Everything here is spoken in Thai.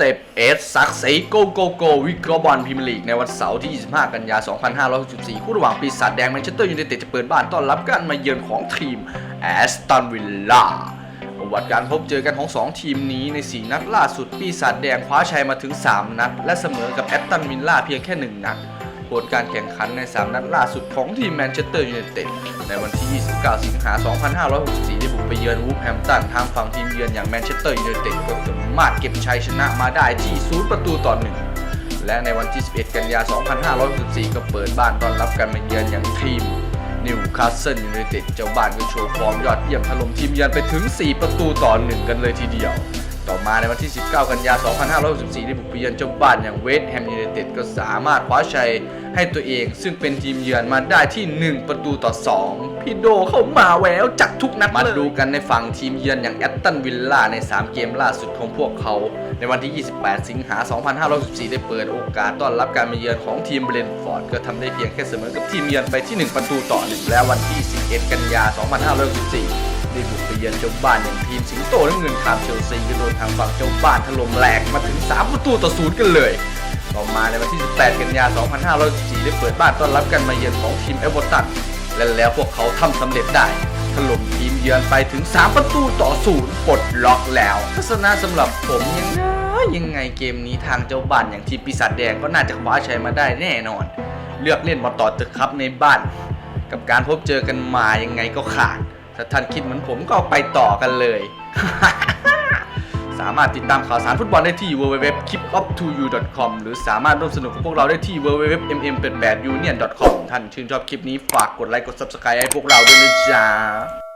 ต็ปเอสซักซีโกโกโกวิกรบอลพรีเมียร์ลีกในวันเสาร์ที่ 25 กันยายน2564 คู่ระหว่างปีศาจแดงแมนเชสเตอร์ยูไนเต็ดจะเปิดบ้านต้อนรับการมาเยือนของทีมแอสตันวิลล่าประวัติการพบเจอกันของ 2 ทีมนี้ใน 4 นัดล่าสุดปีศาจแดงคว้าชัยมาถึง 3 นัด และเสมอกับแอสตันวิลล่าเพียงแค่ 1 นัดผลการแข่งขันใน 3 นัดล่าสุดของทีมแมนเชสเตอร์ยูไนเต็ดในวันที่ 29 สิงหา 2564 บุกไปเยือนวูฟแฮมตันทางฝั่งทีมเยือนอย่างแมนเชสเตอร์ยูไนเต็ดก็สามารถเก็บชัยชนะมาได้ที่ 0 ประตูต่อหนึ่งและในวันที่ 11 กันยายน 2564 ก็เปิดบ้านต้อนรับการมาเยือนอย่างทีมนิวคาสเซิลยูไนเต็ดเจ้าบ้านก็โชว์ฟอร์มยอดเยี่ยมถล่มทีมเยือนไปถึง 4 ประตูต่อหนึ่งกันเลยทีเดียว ต่อมาในวันที่ 19 กันยายน 2564ได้บุกไปเยือนเจ้าบ้านอย่างเวสต์แฮมยูไนเต็ดก็สามารถคว้าชัยให้ตัวเอง ซึ่งเป็นทีมเยือนมาได้ที่ 1 ประตูต่อ 2 พี่โดเข้ามาแววจัดทุกนัดมาดูกันในฝั่งทีมเยือนอย่างแอตตันวิลล่าใน 3 เกมล่าสุดของพวกเขา ในวันที่ 28 สิงหา 2564 ได้เปิดโอกาสต้อนรับการมาเยือนของทีมเบรนท์ฟอร์ดก็ทำได้เพียงแค่เสมอกับทีมเยือนไปที่ 1 ประตูต่อ 1 และวันที่ 11 กันยายน 2564 ได้บุกไปเยือนเจ้าบ้านอย่างทีมสิงโตน้ำเงินคามเชลซีก็โดนทางฝั่งเจ้าบ้านถล่มแหลกมาถึง 3 ประตูต่อศูนย์กันเลย ต่อมาในวันที่ 18 กันยายน 2564ได้เปิดบ้านต้อนรับการมาเยือนของทีมเอเวอร์ตันและแล้วพวกเขาทำสำเร็จได้ถล่มทีมเยือนไปถึง 3 ประตูต่อศูนย์ปลดล็อกแล้วทัศนะสำหรับผมยังไงยังไงเกมนี้ทางเจ้าบ้านอย่างทีมปีศาจแดงก็น่าจะคว้าชัยมาได้แน่นอน เลือกเล่นมาต่อเตึกครับในบ้าน กับการพบเจอกันมายังไงก็ขาด ถ้าท่านคิดเหมือนผมก็ไปต่อกันเลย สามารถติดตามข่าวสารฟุตบอลได้ที่ www k i p o p 2 u com หรือสามารถร่วมสนุกกับพวกเราได้ที่ www.mm88union.com ท่านชื่นชอบคลิปนี้ฝากกดไลค์กด subscribe ให้พวกเราด้วยนะจ๊ะ